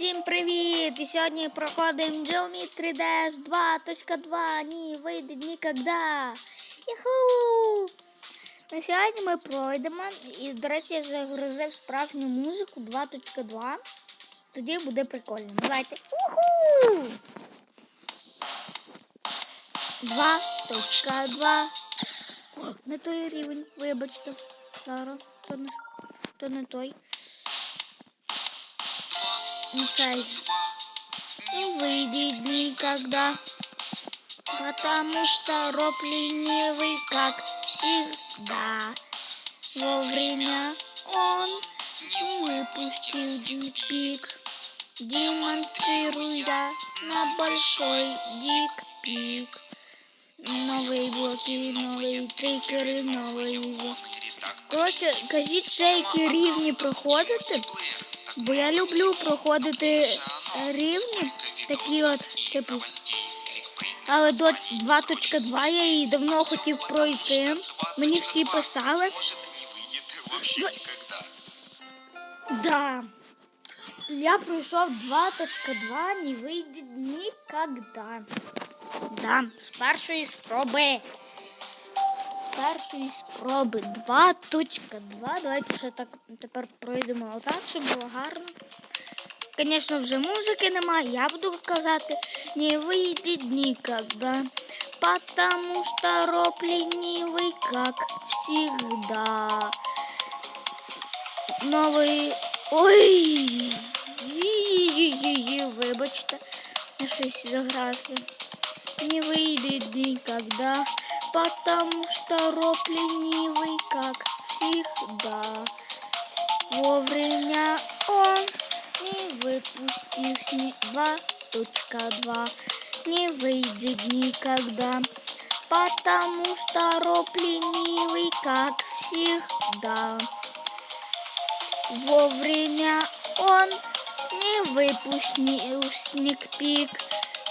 Всім привіт! І сьогодні проходимо Geometry Dash 2.2. Ні, вийде ніколи. Юху! На сьогодні ми пройдемо. І, до речі, я загрузив справжню музику 2.2. Тоді буде прикольно. Давайте. Уху! 2.2. О, Не той рівень, вибачте. Зараз. То не, то не той. Никай. Не выйдет никогда, потому что роб ленивый, как всегда. Вовремя он не выпустил дипик, демонстрируя на большой дик-пик. Новые блоки, новые триггери, новые Коротше, кажіть, ще які рівні проходити, бо я люблю проходити рівні, такі от, типу. Але до 2.2 я її давно хотів пройти. Мені всі писали. Да. Я пройшов 2.2, не вийде ніколи. Да, з першої спроби. Першої спроби 2.2. Давайте ще так тепер пройдемо отак, щоб було гарно. Звісно, вже музики немає, я буду казати, не вийде ніколи. Потому что роб ленивый, как всегда. Новий. Ой. Вибачте, я щось загрався. Не выйдет никогда, потому что роб ленивый, как всегда. Вовремя он не выпустил сни 2.2, не выйдет никогда, потому что роб ленивый, как всегда. Вовремя он не выпустил сникпик,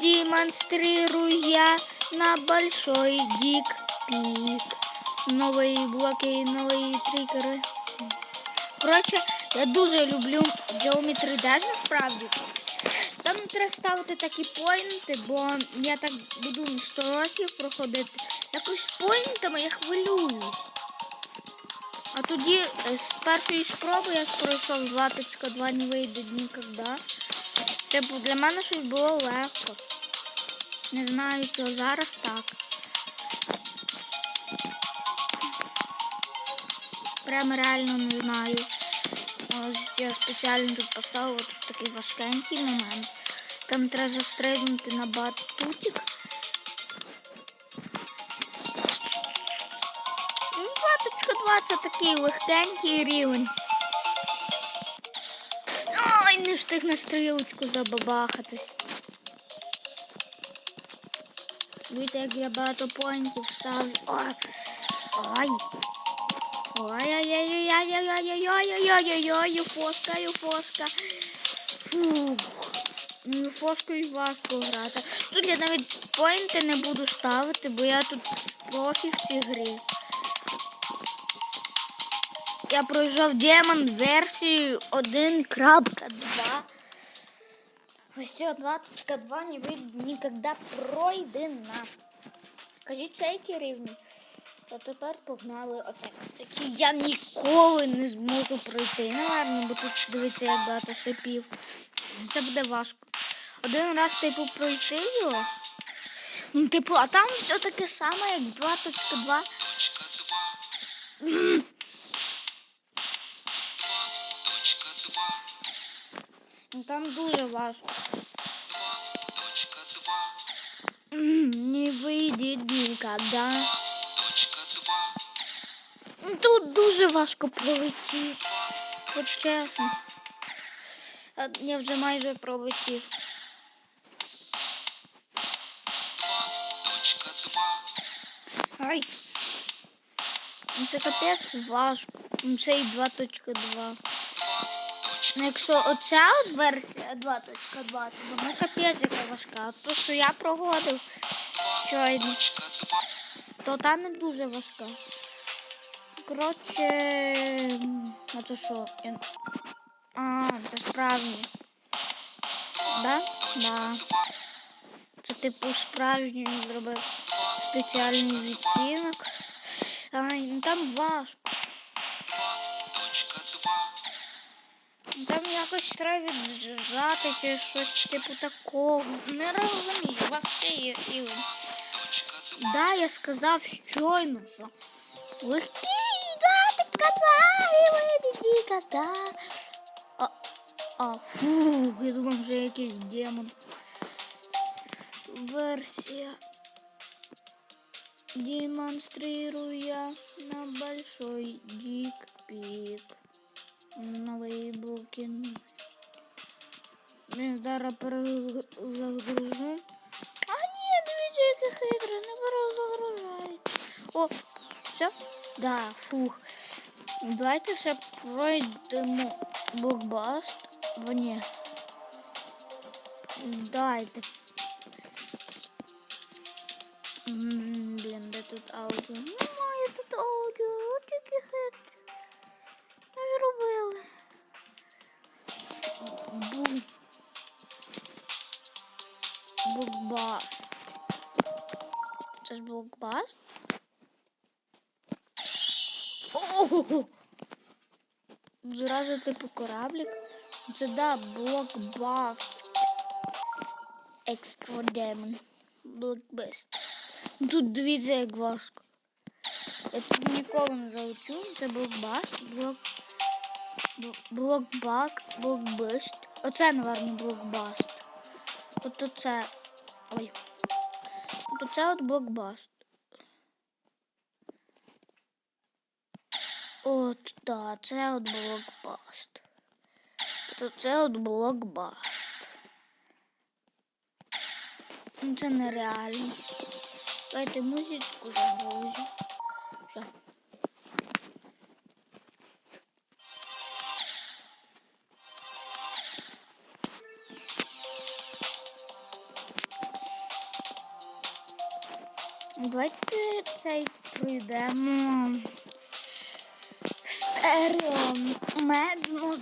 демонстрируя на большой дик-пик. Новые блоки, новые триггери. Коротше, я дуже люблю Geometry Dash насправді. Там треба ставити такі поінти, бо я так буду 100 років проходити. Якось поінтами я хвилююсь. А тоді е, з першої спроби я пройшов 2.2 не вийде ніколи. Типу, для мене щось було легко. Не знаю, що зараз так. Прям реально не знаю. Ось я спеціально тут поставила тут такий важкенький момент. Там треба застрибнути на батутик. Ну, 2.2 це такий легкенький рівень. Ой, не встиг на стрілочку забабахатись. Дивіться, як я багато поінтів ставлю. Ой. Ой. Ой-ой-ой-ой-ой-ой-ой-ой-ой-ой-ой, юфоска, юфоска. Фух. Ну, юфоскою важко грати. Тут я навіть поінти не буду ставити, бо я тут профі в цій грі. Я пройшов демон версію 1.2. Ось цього 2.2 не вийде ніколи пройдена. Кажіть, що які рівні? То тепер погнали оце. Такі я ніколи не зможу пройти. Наверно, бо тут дивіться, як багато шипів. Це буде важко. Один раз, типу, пройти його. Ну, типу, а там все таке саме, як 2.2. там дуже важко. М, Не вийде ніколи. Ну, Тут дуже важко пролетіти. От чесно. Я вже майже пролетів. Ай. Ну, Це капець важко. Ну, Це і 2.2. Ну, якщо оця версія 2.2, то вона капець яка важка. А то, що я проходив щойно, то та не дуже важка. Коротше, а це що? А, це справді. Да? Да. Це типу справжній зробив спеціальний відтінок. Ай, ну там важко. якось треба віджати чи щось типу такого. Не розумію, вообще є рівень. Да, я сказав щойно, що легкий, да, підкопаємо, кота. А, а, фу, я думав, вже якийсь демон. Версия. Демонстрирую я на большой дик пик. Новые блоки. Я зараз перезагружу. А ні, дивіться, яке хитре, не перезагружають. О, все? Да, фух. Давайте ще пройдемо блокбаст. Бо ні. Дайте. М, Блін, де тут аудіо? Немає Це блокбаст? Ого! Зразу типу кораблик. Це да, блокбаст. Екстра демон. Блокбаст. Тут дивіться, як важко. Я тут ніколи не заучу. Це блокбаст, блок. Блокбак, блокбаст. Оце, напевно, блокбаст. От оце. Ой. От оце от блокбаст. От, да, це от блокбаст. От оце от блокбаст. Ну, Це нереально. Давайте музичку загрузю. Давайте цей пройдемо. Стерео медно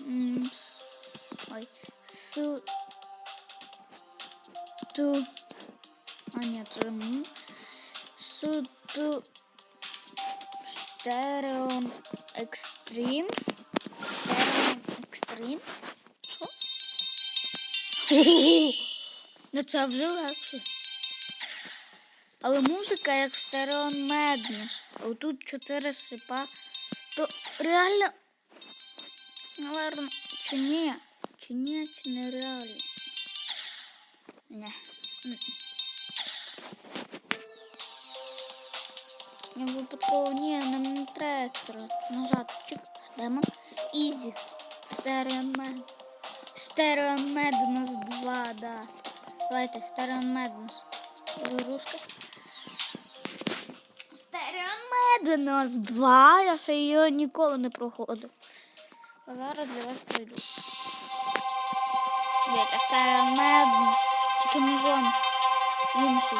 М, Ой. С ту а ні, це м. С ту Стерео Екстримс. Стерео Екстримс. Що? Ну це вже легше. Але музика як Стерео Меднес. А тут чотири шипа. То реально. Наверно, чи ні? Чи ні, чи не реально? М. Я випадково ні, нам не треба. Нажати. Чик. Демон. Ізі. Стерео Мед. Стерео Меднес 2, да. Давайте. Загрузка. Стерео Меднес 2. Я ще її ніколи не проходив. А зараз для вас прийду. Дивіться, Стерео Меднес. Тільки мужон. Інший.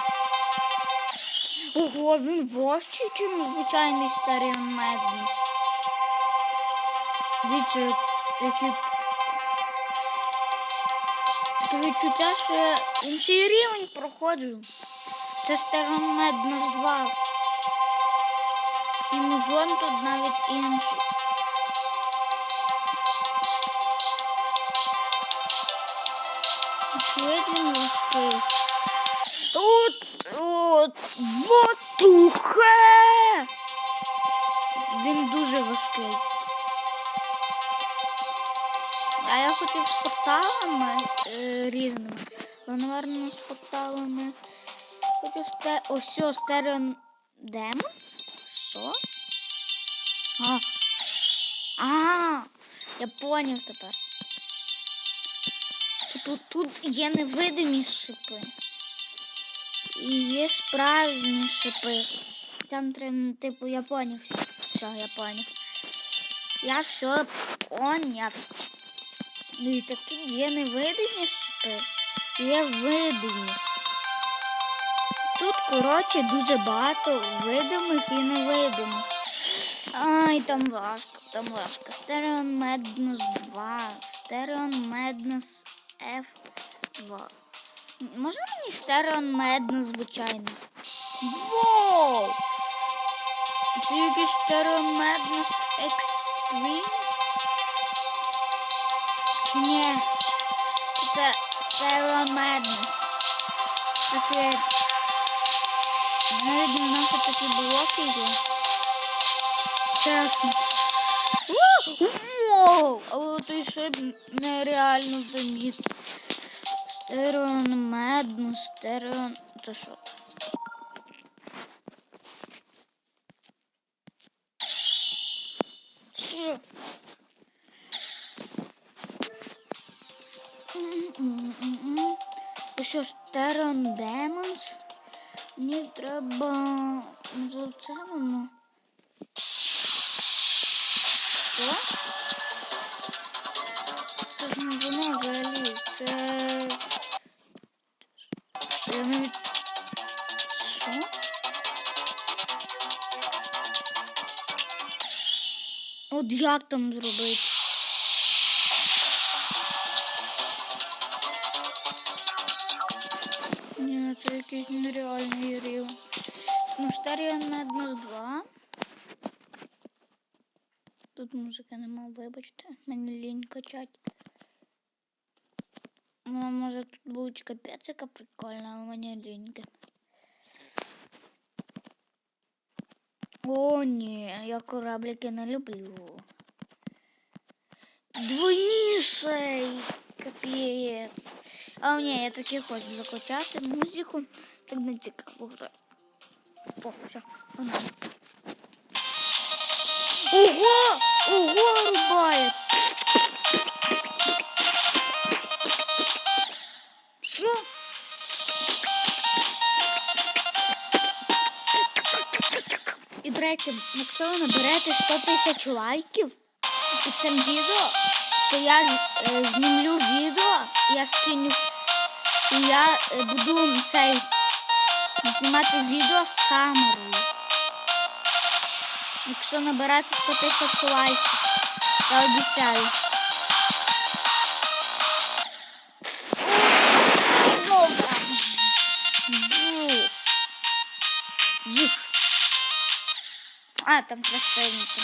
Ого, він важчий, ніж звичайний Стерео Меднес. Дивіться, які відчуття, що я інший рівень проходжу. Це Стеромед на 2. І музон тут навіть інший. Він важкий. От, от, ватухе! Він хотів з порталами е, різними. Напевно, з порталами. Хочу сте... Ось о, стерео Демонс? Що? А. А, я поняв тепер. Типу тут є невидимі шипи. І є справжні шипи. Там треба, типу, я. Все, я. Я все поняв. Дивіться, тут є невидимі шипи, є видимі. Тут, коротше, дуже багато видимих і невидимих. Ай, там важко, там важко. Стерео Меднус 2. Стереон Меднес F2. Можна мені Стереон Меднес, звичайно? Воу! Це якийсь Стереон Меднес Extreme? Чи? Чи Це Стереон Меднес. Офігеть. Не знав, що такі блоки є. Чесно. Воу! Але той ще нереально заміт. Стереон медно, стереон. Це що? Що? М-м-м-м. Ось що, стереон демонс? Мені треба. Може це воно? Що? Це ж не воно взагалі. Це. Я навіть. Що? От як там зробити? Ні, це якийсь нереальний рівень. Ну, старі Меднос 2. Тут музики нема, вибачте, мені лінь качать. Ну, може тут буде капець, яка прикольна, а мені ліньки. О, ні, я кораблики не люблю. Двойніший капець. А ні, я таки хочу закачати музику. Так не цікаво грати. Все, погнали. Ого! Ого, рубає! Що? І, до речі, якщо ви наберете 100 тисяч лайків під цим відео, то я е, знімлю відео, я скиню, і я е, буду цей знімати відео з камерою. Якщо наберете 100 тисяч лайків, я обіцяю. Джих. А, там пространство.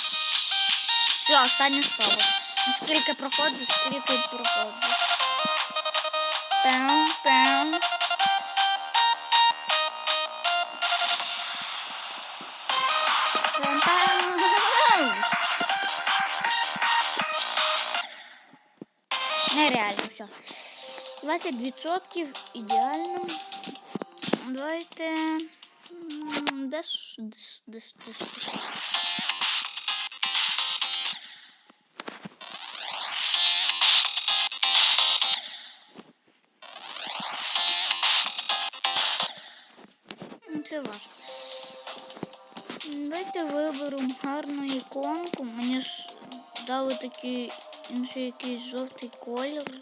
Все, остання спроба. Скільки проходжу, стільки й проходжу. Пям, Нереально все. 20% ідеально. Давайте. Деш, деш, деш, деш, деш. Давайте виберемо гарну іконку. Мені ж дали такий інший якийсь жовтий колір.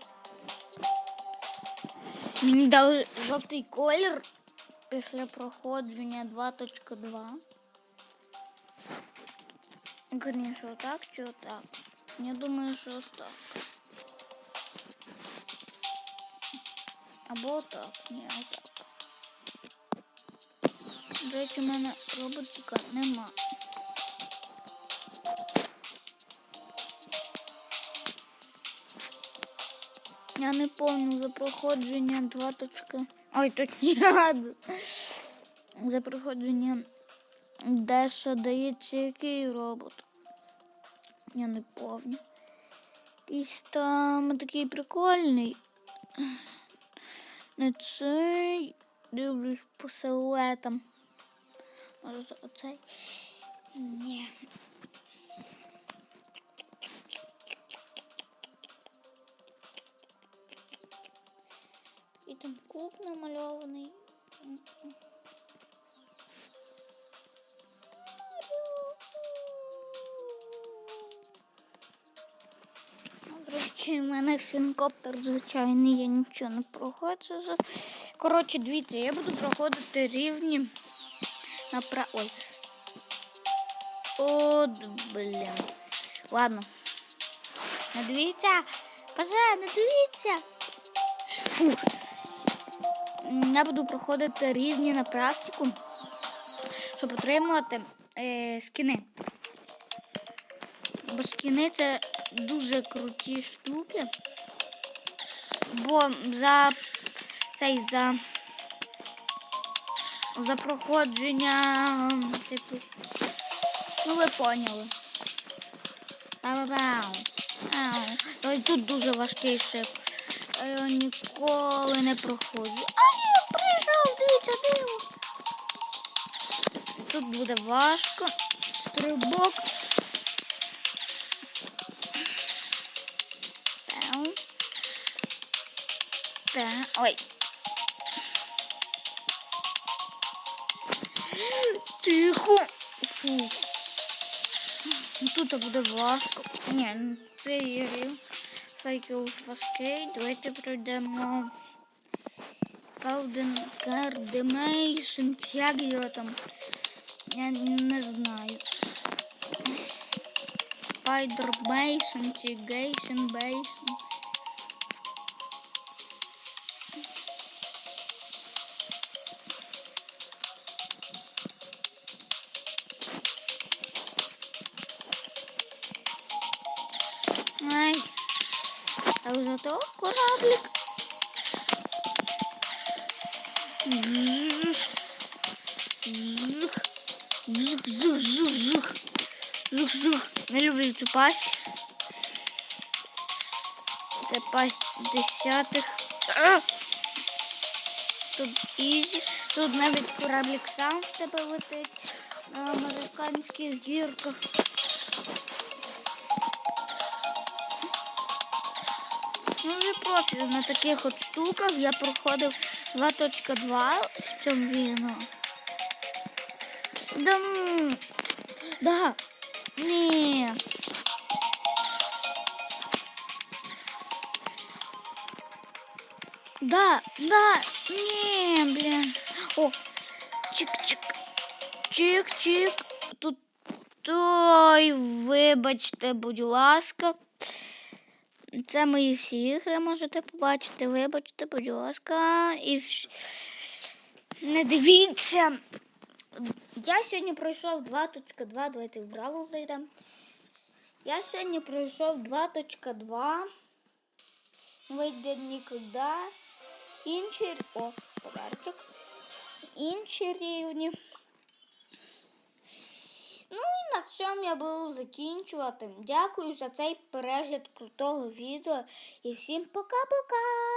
Мені дали жовтий колір після проходження 2.2. Конечно, отак чи отак? Я думаю, що отак. Або отак. Ні, отак. До речі, в мене роботика нема. Я не помню за проходження 2. точки- Ой, точні. За проходження де що дається який робот. Я не помню. Якийсь там такий прикольний. Не цей. Дивлюсь по силуетам. Може, оцей. Ні. Там куб намальований. До речі, в мене свінкоптер звичайний, я нічого не проходжу. Коротше, дивіться, я буду проходити рівні напра... Ой. От, блін. Ладно. Ну, Дивіться, Пожене, дивіться. Фух. Я буду проходити рівні на практику, щоб отримувати е, скіни. Бо скіни це дуже круті штуки. Бо за цей за, за проходження, типу, ну ви поняли. Ау. Ой, тут дуже важкий шип. Я ніколи не проходжу. А ні, прийшов, дивіться, диво. Тут буде важко. Стрибок. Пау. Па. Ой. Тихо. Фу. Ну, Тут буде важко. Ні, ну, це є рів. Cycles важкий. Давайте пройдемо. Кауден Кардемейшн, як його там. Я не знаю. Спайдермейшн чи Гейшн Бейшн. А зато кораблик. Жух. Жух. Жух, жух, жух, жух. Жух. Не люблю цю пасть. Це пасть десятих. А! Тут ізі. Тут навіть кораблик сам в тебе летить на американських гірках. Вже профі на таких от штуках я проходив 2.2 в цьому відео. Да, да, ні. Да, да, ні, блін. О, чик-чик. Чик-чик. Тут той, вибачте, будь ласка. Це мої всі ігри можете побачити. Вибачте, будь ласка. І не дивіться. Я сьогодні пройшов 2.2. Давайте в Бравл зайдемо. Я сьогодні пройшов 2.2. Вийде нікуди. Інші. О, поверчик. Інші рівні. Ну і на цьому я буду закінчувати. Дякую за цей перегляд крутого відео і всім пока-пока!